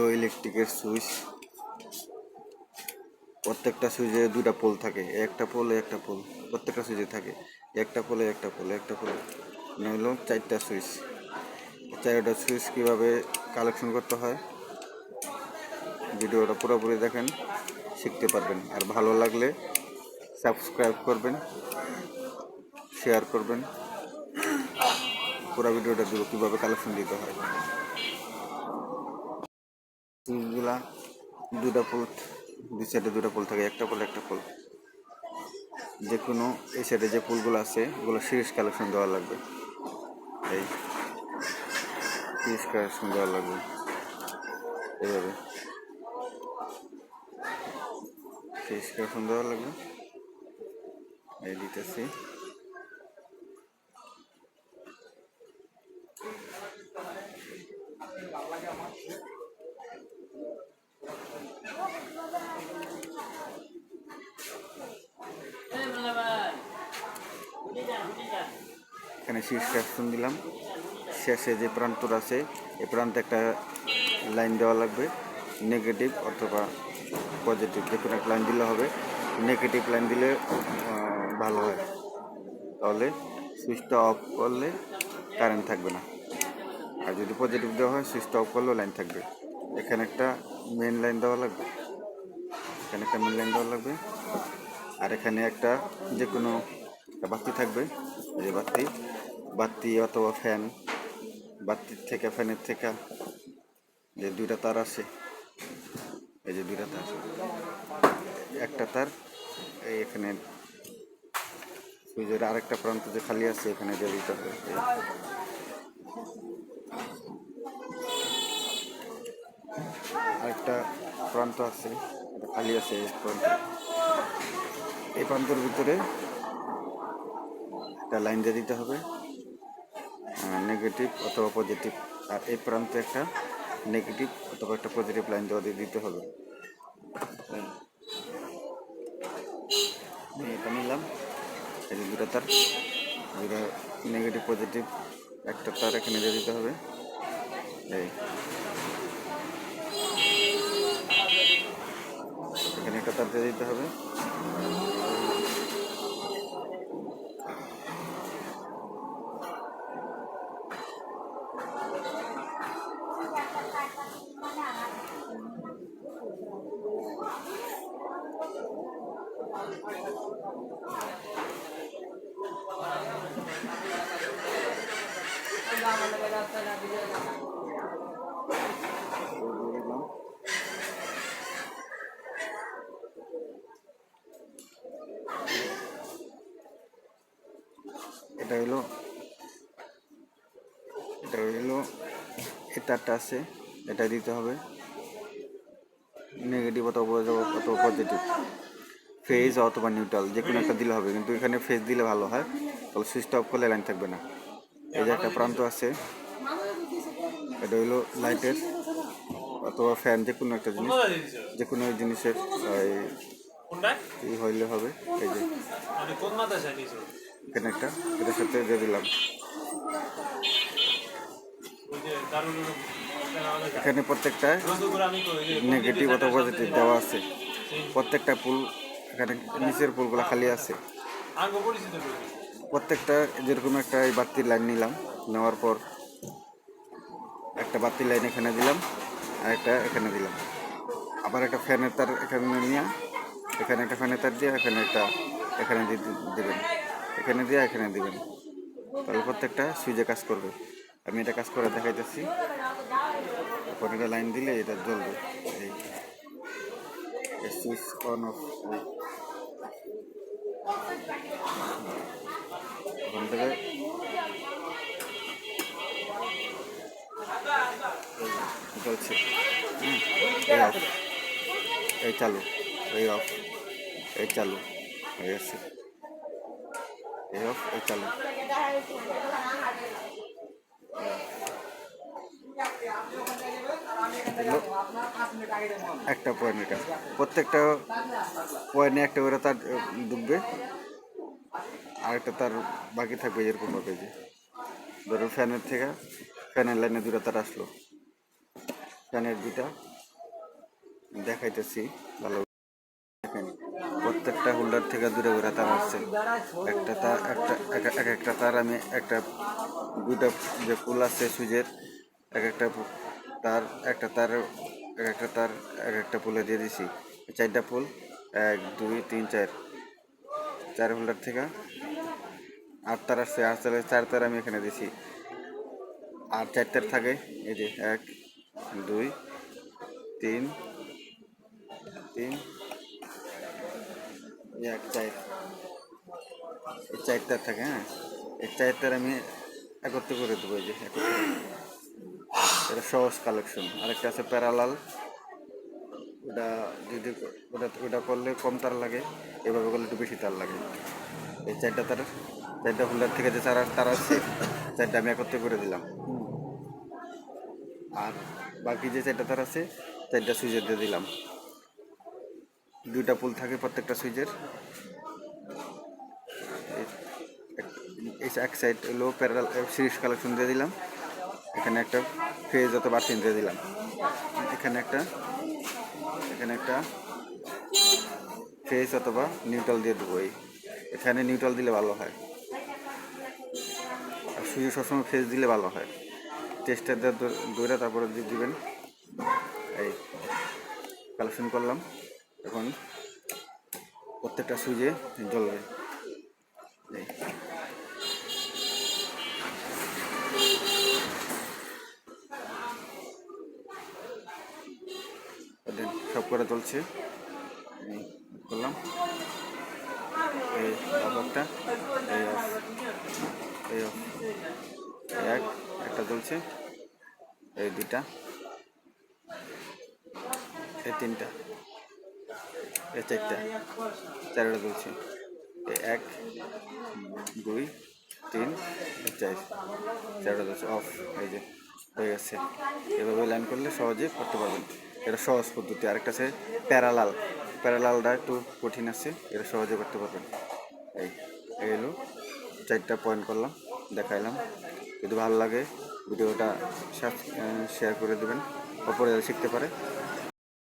হলো ইলেকট্রিকের সুইচ। প্রত্যেকটা সুইচে দুটা পোল থাকে, একটা পোল একটা পোল, প্রত্যেকটা সুইচে থাকে, একটা পোলে, একটা পোল একটা পোল। মানে হলো চারটা সুইচ। চারটা সুইচ কীভাবে কালেকশন করতে হয়, ভিডিওটা পুরোপুরি দেখেন, শিখতে পারবেন। আর ভালো লাগলে সাবস্ক্রাইব করবেন, শেয়ার করবেন। পুরো ভিডিওটা দেবো কীভাবে কালেকশন দিতে হয়। সুইচগুলা দুটা পোল দুই সাইডে দুটো পোল থাকে, একটা পোল একটা পোল যে কোনো এই সাইডে যে পোলগুলো আছে, ওগুলো সিরিজ কালেকশন দেওয়া লাগবে। এই সিরিজ কালেকশন দেওয়া লাগবে। এইভাবে। সিরিজ কালেকশন দেওয়া লাগবে। এই দিতেছি। এখানে শীর্ষ দিলাম। শেষে যে প্রান্তর আছে, এই প্রান্তে একটা লাইন দেওয়া লাগবে নেগেটিভ অথবা পজিটিভ যে কোনো লাইন দিলে হবে। নেগেটিভ লাইন দিলে ভালো হয়। তাহলে সুইচটা অফ করলে কারেন্ট থাকবে না। আর যদি পজিটিভ দেওয়া হয় সুইচটা অফ করলেও লাইন থাকবে। এখানে একটা মেন লাইন দেওয়া লাগবে। এখানে একটা মেন লাইন দেওয়া লাগবে। আর এখানে একটা যে কোনো বাতি থাকবে যে বাতি। বাতি অথবা ফ্যান বাতির থেকে, ফ্যানের থেকে। যে দুইটা তার আছে, এই যে দুইটা তার। একটা তার, এই এখানে সুইচের আরেকটা প্রান্ত যে খালি আছে, এখানে দিয়ে দিতে হবে। আরেকটা প্রান্ত আছে খালি আছে এই প্রান্ত। এই প্রান্তের ভিতরে একটা লাইন দিয়ে দিতে হবে। নেগেটিভ অথবা পজিটিভ আর এই প্রান্তে একটা নেগেটিভ অথবা একটা পজিটিভ লাইন দেওয়া দিয়ে দিতে হবে। এটা নিলাম, এই দুটা তার নেগেটিভ পজিটিভ একটা তার এখানে দিয়ে দিতে হবে। এই। এখানে একটা তার দিয়ে দিতে হবে। এটা এটা আছে এটা দিতে হবে। নেগেটিভ অথবা অথবা পজিটিভ ফেজ অথবা নিউট্রাল যে কোনো একটা দিলে হবে, কিন্তু এখানে ফেজ দিলে ভালো হয়, তাহলে সুইচটা অফ করলে লাইন থাকবে না। এই যে একটা প্রান্ত আছে, এটা হলো লাইটের অথবা ফ্যান যে কোনো একটা জিনিস যে কোনো জিনিসের হইলে হবে, এই যে। এখানে একটা, এটার সাথে দিয়ে দিলাম। এখানে প্রত্যেকটা নেগেটিভ অথবা পজিটিভ দেওয়া আছে। প্রত্যেকটা পুল এখানে নিচের পুলগুলো খালি আছে। প্রত্যেকটা যেরকম একটা এই বাতির লাইন নিলাম, নেওয়ার পর একটা বাতির লাইন এখানে দিলাম, আর একটা এখানে দিলাম। আবার একটা ফ্যানের তার এখানে নিয়ে, এখানে একটা ফ্যানের তার দিয়ে, এখানে একটা, এখানে দিয়ে দি- দিবেন। এখানে দিয়ে, এখানে দিবেন। তাহলে প্রত্যেকটা সুইচে কাজ করবে। আমি এটা কাজ করে দেখাইতেছি। এখন এটা লাইন দিলে এটা জ্বলবে। এই সুইচ অন অফ ওখান থেকে চলছে এই অফ এই চালু, এই অফ এই চালু, হয়ে গেছে। এই অফ এই চালু। একটা পয়েন্ট এটা। প্রত্যেকটা পয়েন্টে একটা করে তার ডুববে। আর একটা তার বাকি থাকবে এরকম ভাবে যে। ধরো ফ্যানের থেকে, ফ্যানের লাইনে দুটো তার আসলো। ফ্যানের দুটা দেখাইতেছি, ভালো প্রত্যেকটা হোল্ডার থেকে দূরে দূরে তার আসছে। একটা তার, একটা, এক- এক একটা তার আমি একটা দুইটা যে ফুল আছে সুইচের, এক একটা তার, একটা তার এক একটা তার এক একটা পুলে দিয়ে দিছি। চারটা পুল এক, দুই, তিন, চার। চার হোল্ডার থেকে আট তার আসছে আট তার চার তার আমি এখানে দিছি। আর চার তার থাকে, এই যে এক, দুই, তিন তিন এক, চার। এই চারটা থাকে হ্যাঁ? এই চারটার আমি একত্র করে দেবো, এই যে একত্র। এটা সহজ কালেকশন আরেকটা আছে প্যারালাল ওটা যদি ওটা ওটা করলে কম তার লাগে, এভাবে করলে একটু বেশি তার লাগে। এই চারটা তার, চারটা হোল্ডার থেকে যে তার তার আছে, চারটা আমি একত্রে করে দিলাম। আর বাকি যে চারটা তার আছে, চারটা সুইচের দিয়ে দিলাম। দুইটা পুল থাকে প্রত্যেকটা সুইচের। এক সাইড হলো প্যারাল সিরিজ কালেকশন দিয়ে দিলাম। এখানে একটা ফেজ অথবা আর্থিং দিয়ে দিলাম। এখানে একটা এখানে একটা ফেজ অথবা নিউট্রাল দিয়ে দেবো এই। এখানে নিউট্রাল দিলে ভালো হয়। আর সুইচে সবসময় ফেজ দিলে ভালো হয়। চেষ্টা দিয়ে দৌড়ে তারপরে দিবেন। এই কালেকশন করলাম। এখন প্রত্যেকটা সুইচে জ্বলবে। করে চলছে করলাম। এই এই এক, একটা চলছে এই দুইটা, এই তিনটা, এই চারটা চারটা চলছে এই এক, দুই, তিন চার, চারটা চলছে অফ, এই যে, হয়ে গেছে। এভাবে লাইন করলে সহজে করতে পারবেন। এটা সহজ পদ্ধতি। আরেকটা আছে প্যারালাল। প্যারালালটা একটু কঠিন আছে, এটা সহজে করতে পারবেন। এই এলো চারটা পয়েন্ট করলাম, দেখাইলাম। যদি ভালো লাগে, ভিডিওটা শেয়ার করে দেবেন। অপরে শিখতে পারে।